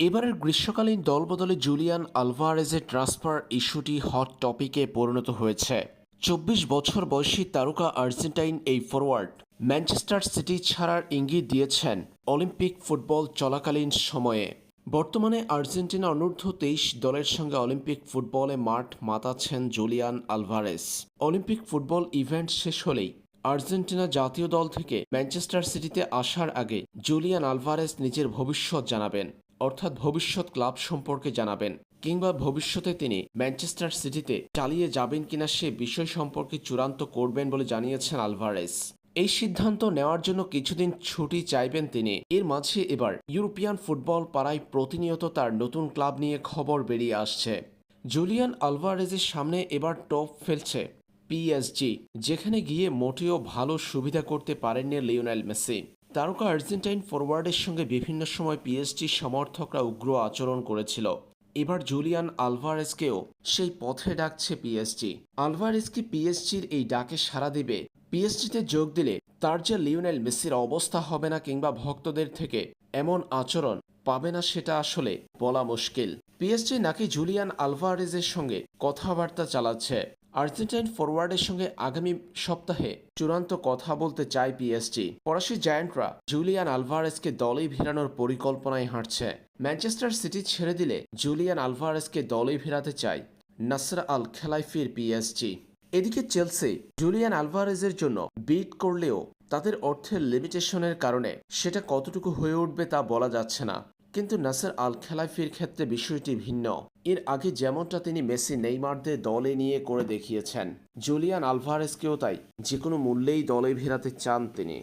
এবারের গ্রীষ্মকালীন দলবদলে জুলিয়ান আলভারেজের ট্রান্সফার ইস্যুটি হট টপিকে পরিণত হয়েছে। চব্বিশ বছর বয়সী তারকা আর্জেন্টাইন এই ফরওয়ার্ড ম্যানচেস্টার সিটি ছাড়ার ইঙ্গিত দিয়েছেন অলিম্পিক ফুটবল চলাকালীন সময়ে। বর্তমানে আর্জেন্টিনা অনূর্ধ্ব তেইশ দলের সঙ্গে অলিম্পিক ফুটবলে মাঠ মাতাচ্ছেন Julian Alvarez Olympic football event শেষ হলেই আর্জেন্টিনা জাতীয় দল থেকে ম্যানচেস্টার সিটিতে আসার আগে জুলিয়ান আলভারেস নিজের ভবিষ্যৎ জানাবেন। অর্থাৎ ভবিষ্যৎ ক্লাব সম্পর্কে জানাবেন কিংবা ভবিষ্যতে তিনি ম্যানচেস্টার সিটিতে চালিয়ে যাবেন কিনা সে বিষয় সম্পর্কে চূড়ান্ত করবেন বলে জানিয়েছেন আলভারেস। এই সিদ্ধান্ত নেওয়ার জন্য কিছুদিন ছুটি চাইবেন তিনি। এর মাঝে এবার ইউরোপিয়ান ফুটবল পাড়ায় প্রতিনিয়ত তার নতুন ক্লাব নিয়ে খবর বেরিয়ে আসছে। জুলিয়ান আলভারেজের সামনে এবার টপ ফেলছে পিএসজি, যেখানে গিয়ে মোটেও ভালো সুবিধা করতে পারেননি লিওনেল মেসি। তারকা আর্জেন্টাইন ফরওয়ার্ডের সঙ্গে বিভিন্ন সময় পিএসজি সমর্থকরা উগ্র আচরণ করেছিল। এবার জুলিয়ান আলভারেজকেও সেই পথে ডাকছে পিএসজি আলভারেজ কি পিএসজির এই ডাকে সাড়া দেবে? পিএসজিতে যোগ দিলে তার যে লিওনেল মেসির অবস্থা হবে না কিংবা ভক্তদের থেকে এমন আচরণ পাবে না সেটা আসলে বলা মুশকিল। পিএসজি নাকি জুলিয়ান আলভারেজের সঙ্গে কথাবার্তা চালাচ্ছে? আর্জেন্টাইন ফরওয়ার্ডের সঙ্গে আগামী সপ্তাহে চূড়ান্ত কথা বলতে চায় পিএসজি ফরাসি জায়ান্টরা জুলিয়ান আলভারেজকে দলেই ভিড়ানোর পরিকল্পনায় হাঁটছে। ম্যানচেস্টার সিটি ছেড়ে দিলে জুলিয়ান আলভারেসকে দলেই ফেরাতে চায় নাসর আল খেলাইফির পিএসজি এদিকে চেলসি জুলিয়ান আলভারেজের জন্য বিট করলেও তাদের অর্থের লিমিটেশনের কারণে সেটা কতটুকু হয়ে উঠবে তা বলা যাচ্ছে না। কিন্তু নাসের আল খেলাফির ক্ষেত্রে বিষয়টি ভিন্ন। এর আগে যেমনটা তিনি মেসি নেইমারদের দলে নিয়ে করে দেখিয়েছেন, জুলিয়ান আলভারেসকেও তাই যে কোনো মূল্যেই দলে ভেরাতে চান তিনি।